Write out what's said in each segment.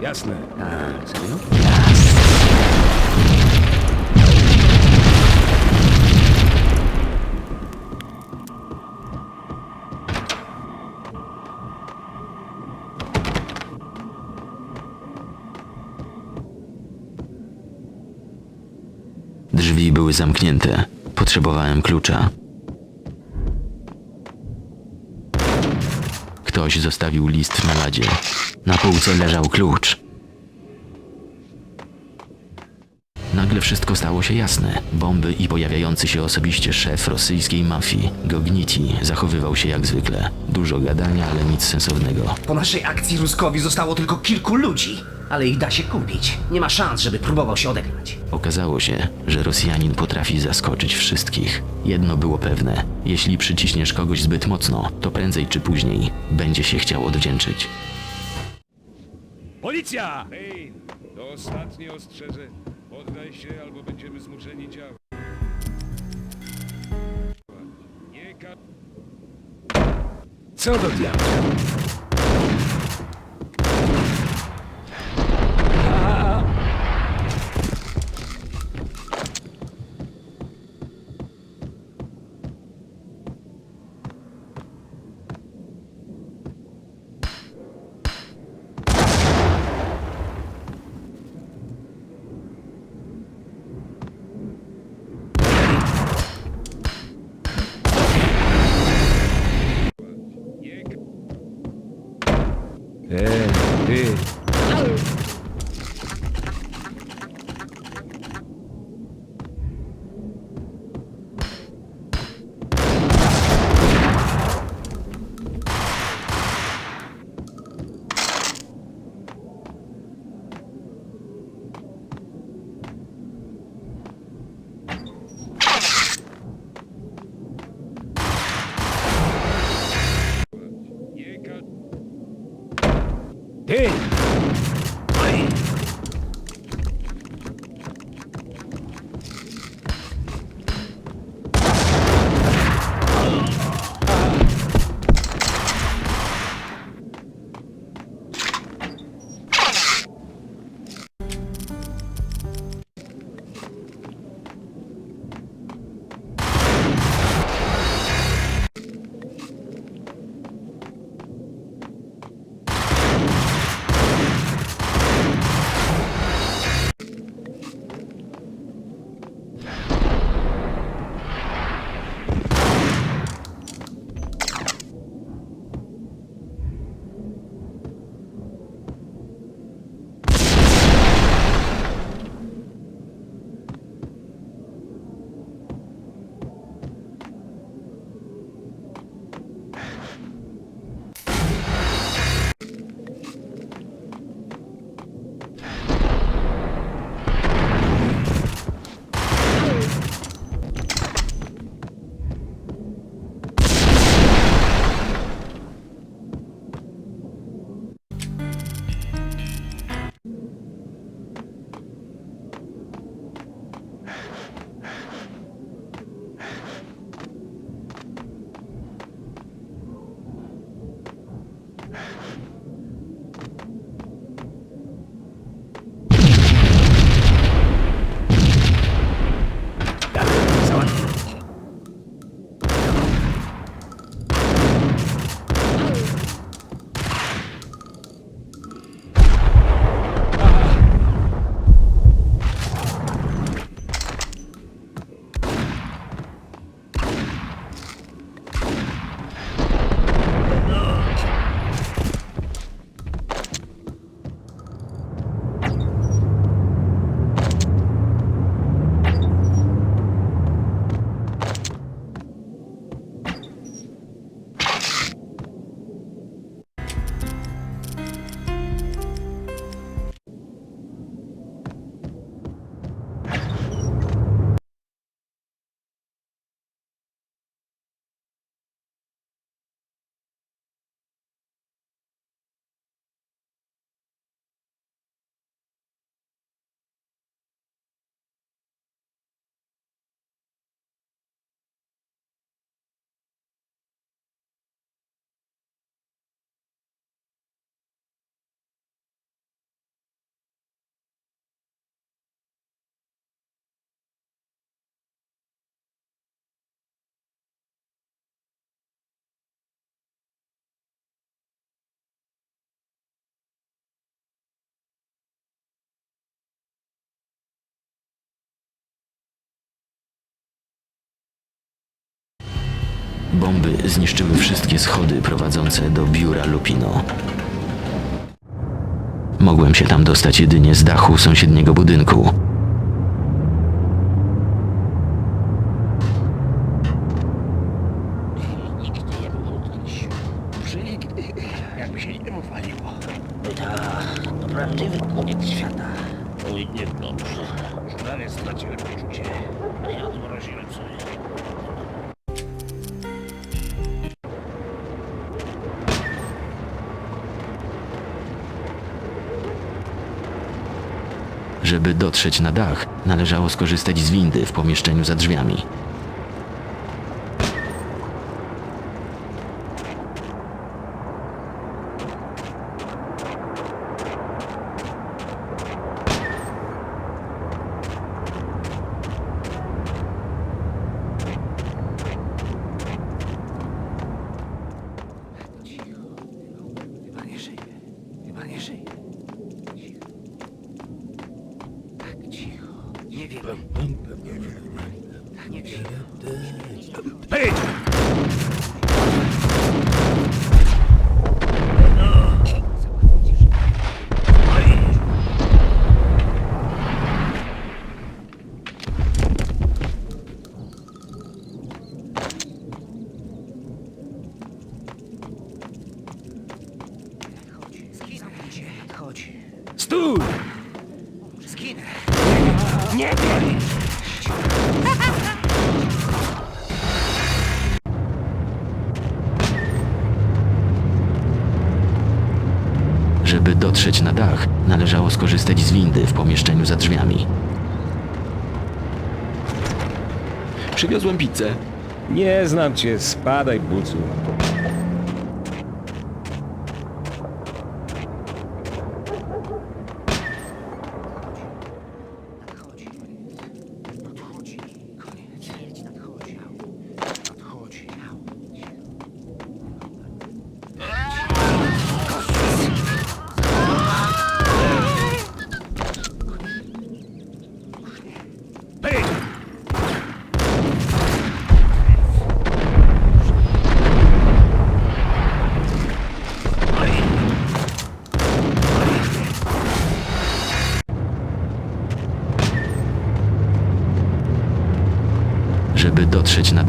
Jasne. A, serio? Drzwi były zamknięte. Potrzebowałem klucza. Ktoś zostawił list na ladzie. Na półce leżał klucz. Nagle wszystko stało się jasne. Bomby i pojawiający się osobiście szef rosyjskiej mafii, Gogniti, zachowywał się jak zwykle. Dużo gadania, ale nic sensownego. Po naszej akcji Ruskowi zostało tylko kilku ludzi, ale ich da się kupić. Nie ma szans, żeby próbował się odegrać. Okazało się, że Rosjanin potrafi zaskoczyć wszystkich. Jedno było pewne: jeśli przyciśniesz kogoś zbyt mocno, to prędzej czy później będzie się chciał odwdzięczyć. Policja! Ej, to ostatnie ostrzeżenie. Poddaj się, albo będziemy zmuszeni działać. Nie ka... Co do diabła? Bomby zniszczyły wszystkie schody prowadzące do biura Lupino. Mogłem się tam dostać jedynie z dachu sąsiedniego budynku. Nie poczucie. Ja odmroziłem sobie. Żeby dotrzeć na dach, należało skorzystać z windy w pomieszczeniu za drzwiami. Nie. Hej! Dotrzeć na dach, należało skorzystać z windy w pomieszczeniu za drzwiami. Przywiozłem pizzę. Nie znam cię, spadaj, bucu.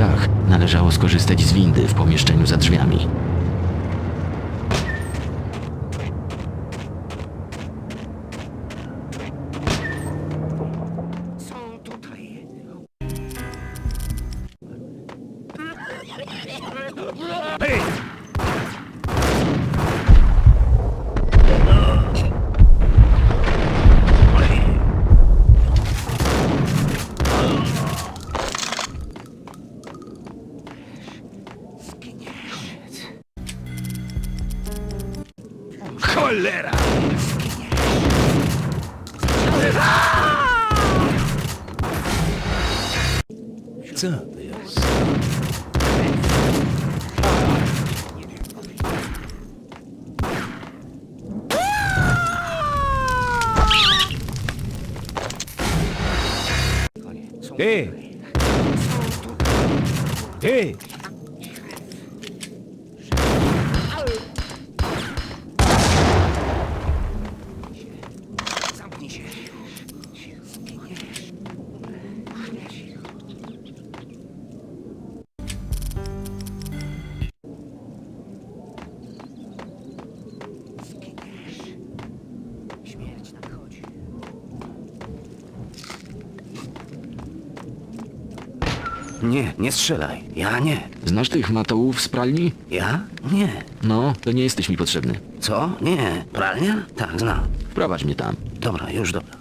Dach, należało skorzystać z windy w pomieszczeniu za drzwiami. Są tutaj. Hej! Są Hej! Nie, nie strzelaj. Ja nie. Znasz tych matołów z pralni? Ja? Nie. No, to nie jesteś mi potrzebny. Co? Nie. Pralnia? Tak, znam. Wprowadź mnie tam. Dobra, już dobra.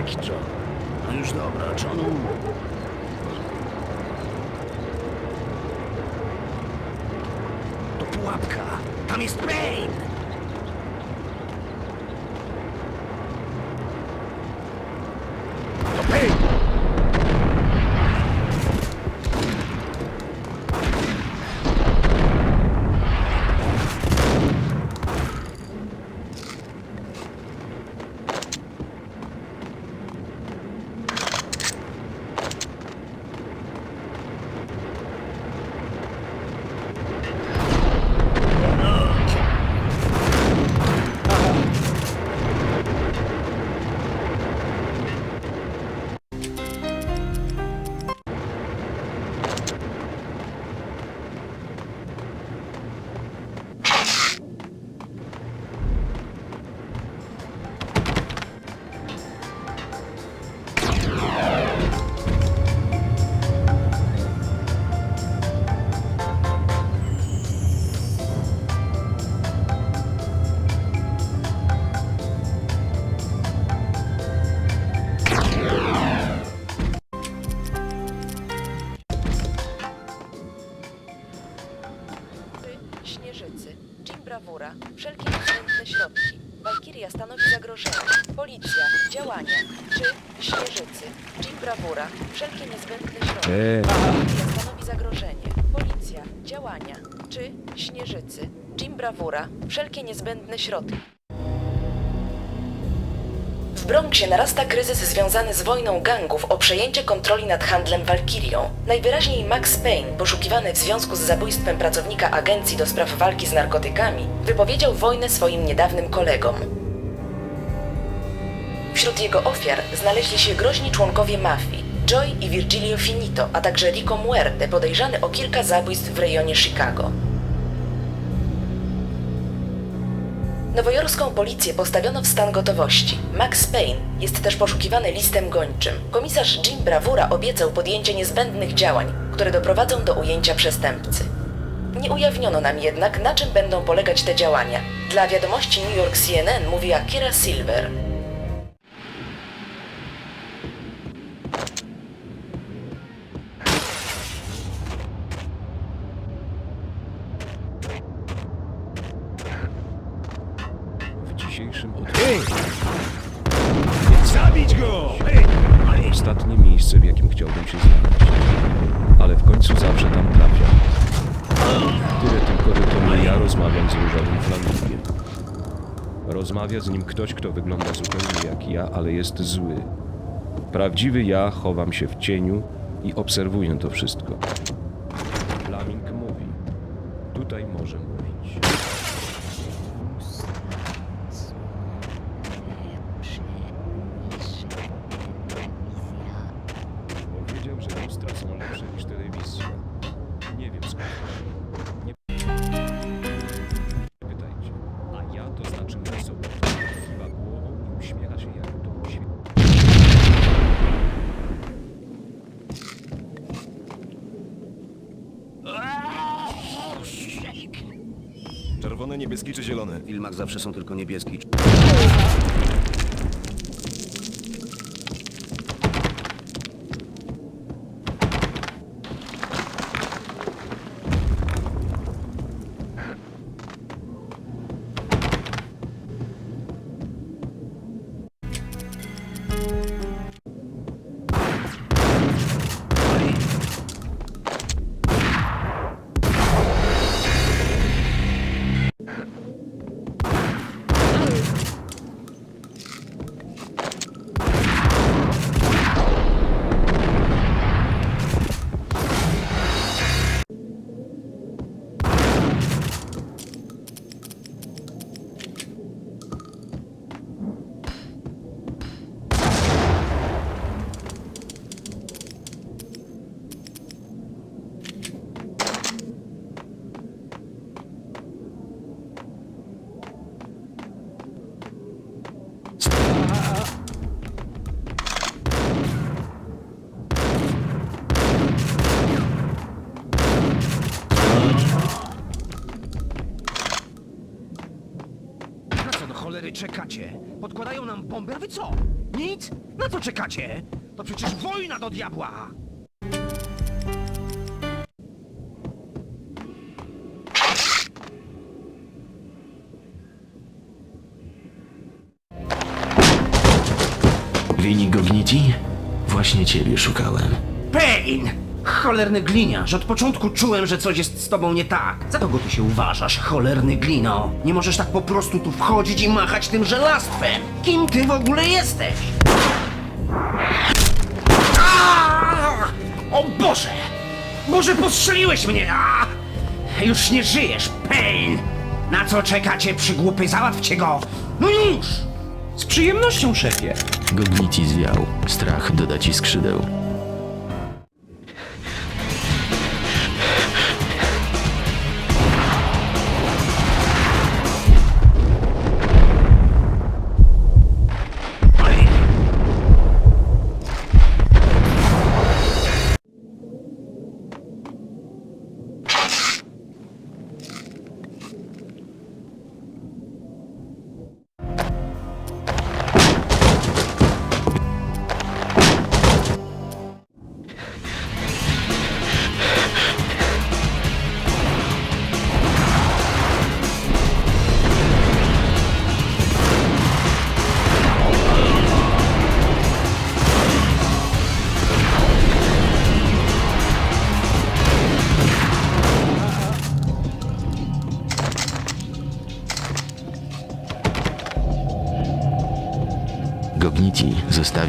Jaki John? No już dobra, Johnu. To pułapka. Tam jest Bane! Policja, działania. Czy Śnieżycy, Jim Brawura, wszelkie niezbędne środki. W Bronxie narasta kryzys związany z wojną gangów o przejęcie kontroli nad handlem Walkirią. Najwyraźniej Max Payne, poszukiwany w związku z zabójstwem pracownika agencji do spraw walki z narkotykami, wypowiedział wojnę swoim niedawnym kolegom. Wśród jego ofiar znaleźli się groźni członkowie mafii, Joy i Virgilio Finito, a także Rico Muerte, podejrzany o kilka zabójstw w rejonie Chicago. Nowojorską policję postawiono w stan gotowości. Max Payne jest też poszukiwany listem gończym. Komisarz Jim Bravura obiecał podjęcie niezbędnych działań, które doprowadzą do ujęcia przestępcy. Nie ujawniono nam jednak, na czym będą polegać te działania. Dla wiadomości New York CNN mówi Akira Silver. Rozmawiam z różowym flamingiem. Rozmawia z nim ktoś, kto wygląda zupełnie jak ja, ale jest zły. Prawdziwy ja chowam się w cieniu i obserwuję to wszystko. Czerwony, czy? W filmach zawsze są tylko niebieski. Czekacie? Podkładają nam bomby, a wy co? Nic? Na co czekacie? To przecież wojna do diabła! Wini Gogniti? Właśnie ciebie szukałem. Pain! Cholerny gliniarz, od początku czułem, że coś jest z tobą nie tak. Za kogo ty się uważasz, cholerny glino? Nie możesz tak po prostu tu wchodzić i machać tym żelastwem. Kim ty w ogóle jesteś? O Boże! Boże, postrzeliłeś mnie! A! Już nie żyjesz, Pain! Na co czekacie, przygłupy? Załatwcie go! No już! Z przyjemnością, szefie. Gogniti zwiał. Strach doda ci skrzydeł.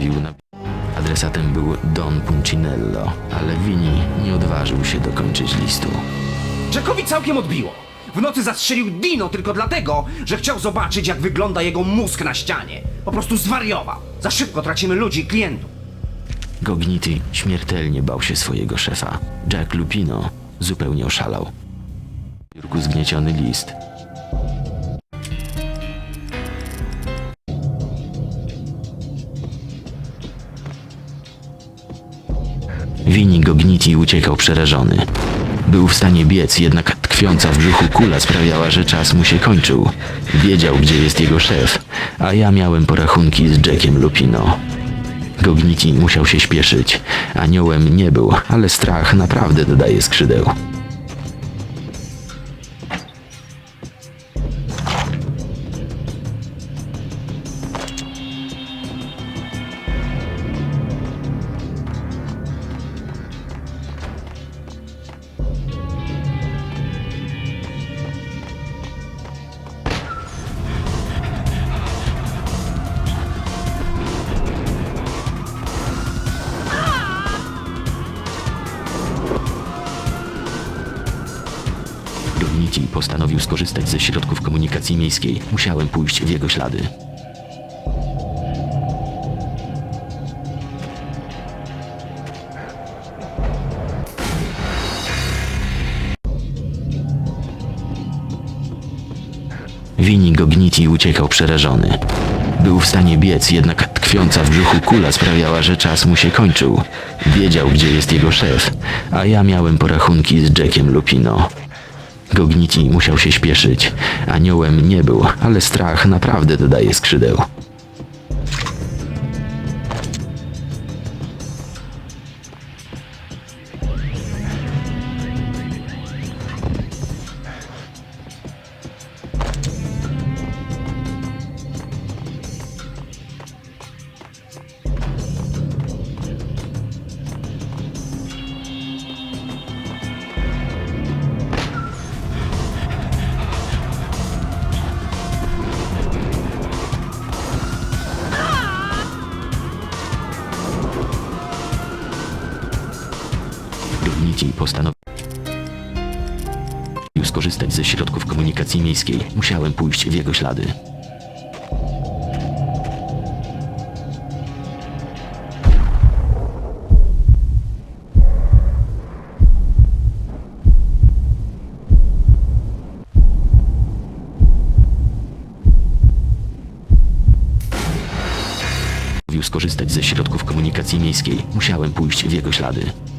Zostawił na... Adresatem był Don Puncinello, ale Vini nie odważył się dokończyć listu. Jackowi całkiem odbiło. W nocy zastrzelił Dino tylko dlatego, że chciał zobaczyć, jak wygląda jego mózg na ścianie. Po prostu zwariował. Za szybko tracimy ludzi i klientów. Gogniti śmiertelnie bał się swojego szefa. Jack Lupino zupełnie oszalał. W biurku zgnieciony list. Wini Gogniti uciekał przerażony. Był w stanie biec, jednak tkwiąca w brzuchu kula sprawiała, że czas mu się kończył. Wiedział, gdzie jest jego szef, a ja miałem porachunki z Jackiem Lupino. Gogniti musiał się śpieszyć. Aniołem nie był, ale strach naprawdę dodaje skrzydeł. Gogniti postanowił skorzystać ze środków komunikacji miejskiej. Musiałem pójść w jego ślady. Wini Gogniti uciekał przerażony. Był w stanie biec, jednak tkwiąca w brzuchu kula sprawiała, że czas mu się kończył. Wiedział, gdzie jest jego szef, a ja miałem porachunki z Jackiem Lupino. Gogniti musiał się śpieszyć. Aniołem nie był, ale strach naprawdę dodaje skrzydeł. Skorzystać ze środków komunikacji miejskiej. Musiałem pójść w jego ślady. skorzystać ze środków komunikacji miejskiej. Musiałem pójść w jego ślady.